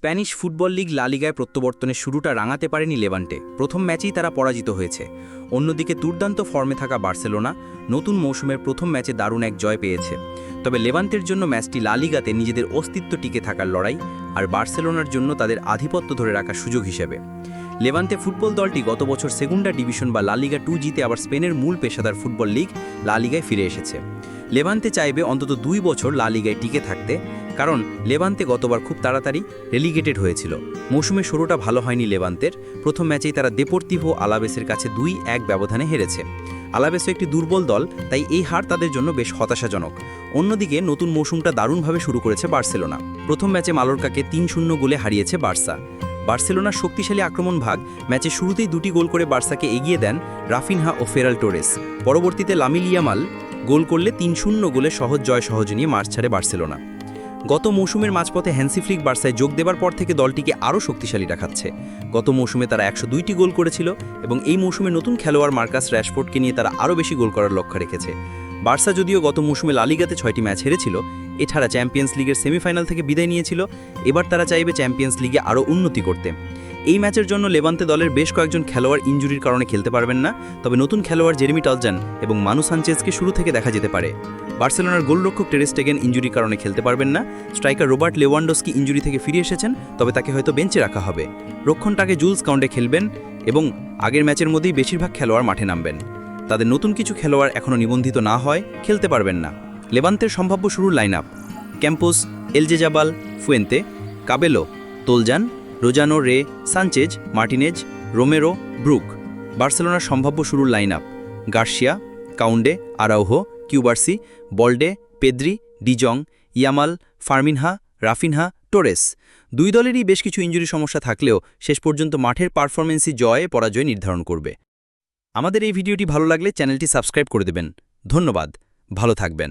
Spanish football league লা লিগায় প্রত্যাবর্তনের শুরুটা রাঙাতে পারেনি লেভান্টে। প্রথম ম্যাচেই তারা পরাজিত হয়েছে। অন্যদিকে দুর্দান্ত ফর্মে থাকা বার্সেলোনা নতুন মৌসুমের প্রথম ম্যাচে দারুণ এক জয় পেয়েছে। তবে লেভান্তের জন্য ম্যাচটি লালিগাতে নিজেদের অস্তিত্ব টিকে থাকার লড়াই আর বার্সেলোনার জন্য তাদের আধিপত্য ধরে রাখার সুযোগ হিসেবে। লেভান্তে ফুটবল দলটি গত বছর সেগুন্ডা ডিভিশন বা লালিগা টু জিতে আবার স্পেনের মূল পেশাদার ফুটবল লিগ লালিগায় ফিরে এসেছে। লেভান্তে চাইবে অন্তত দুই বছর লালিগায় টিকে থাকতে। কারণ লেবান্তে গতবার খুব তাড়াতাড়ি রেলিগেটেড হয়েছিল। মৌসুমে শুরুটা ভালো হয়নি লেবান্তের। প্রথম ম্যাচেই তারা দেপোর্তিভো আলাবেসের কাছে দুই এক ব্যবধানে হেরেছে। আলাবেসও একটি দুর্বল দল, তাই এই হার তাদের জন্য বেশ হতাশাজনক। অন্যদিকে নতুন মৌসুমটা দারুণভাবে শুরু করেছে বার্সেলোনা। প্রথম ম্যাচে মালোরকাকে তিন শূন্য গোলে হারিয়েছে বার্সা। বার্সেলোনার শক্তিশালী আক্রমণ ভাগ ম্যাচের শুরুতেই দুটি গোল করে বার্সাকে এগিয়ে দেন রাফিনহা ও ফেরাল টোরেস। পরবর্তীতে লামিলিয়ামাল গোল করলে তিন শূন্য গোলে সহজ জয় সহজ নিয়ে মার্চ ছাড়ে বার্সেলোনা। গত মৌসুমের মাঝপথে হ্যান্সিফ্লিক বার্সায় যোগ দেবার পর থেকে দলটিকে আরও শক্তিশালী দেখাচ্ছে। গত মৌসুমে তারা একশো দুইটি গোল করেছিল এবং এই মৌসুমে নতুন খেলোয়াড় মার্কাস র্যাশফোর্ডকে নিয়ে তারা আরও বেশি গোল করার লক্ষ্য রেখেছে। বার্সা যদিও গত মৌসুমে লালিগাতে ছয়টি ম্যাচ হেরেছিল, এছাড়া চ্যাম্পিয়ন্স লিগের সেমিফাইনাল থেকে বিদায় নিয়েছিল, এবার তারা চাইবে চ্যাম্পিয়ন্স লিগে আরও উন্নতি করতে। এই ম্যাচের জন্য লেবান্তে দলের বেশ কয়েকজন খেলোয়াড় ইঞ্জুরির কারণে খেলতে পারবেন না, তবে নতুন খেলোয়াড় জেরেমি টলজান এবং মানু সানচেজকে শুরু থেকে দেখা যেতে পারে। বার্সেলোনার গোলরক্ষক টেরেস্টেগেন ইঞ্জুরির কারণে খেলতে পারবেন না। স্ট্রাইকার রোবার্ট লেওয়ান্ডোস্কি ইঞ্জুরি থেকে ফিরে এসেছেন, তবে তাকে হয়তো বেঞ্চে রাখা হবে। রক্ষণটাকে জুলস কাউন্টে খেলবেন এবং আগের ম্যাচের মধ্যেই বেশিরভাগ খেলোয়াড় মাঠে নামবেন। তাদের নতুন কিছু খেলোয়াড় এখনও নিবন্ধিত না হয়, খেলতে পারবেন না। লেবান্তের সম্ভাব্য শুরুর line up Campos Elgezabal Fuente, Cabello, Toljan, Lozano, Rey, Sanchez, Martinez, Romero, Brugue. বার্সেলোনার সম্ভাব্য শুরুর line up Garcia Kounde, Araujo, Cubarsi, Balde, Pedri, de Jong, Yamal, Fermin, Raphinha, Torres. দুই দলেরই বেশ কিছু ইঞ্জুরি সমস্যা থাকলেও শেষ পর্যন্ত মাঠের পারফরমেন্সই জয়ে, পরাজয় নির্ধারণ করবে। আমাদের এই ভিডিওটি ভালো লাগলে চ্যানেলটি সাবস্ক্রাইব করে দেবেন। ধন্যবাদ। ভালো থাকবেন।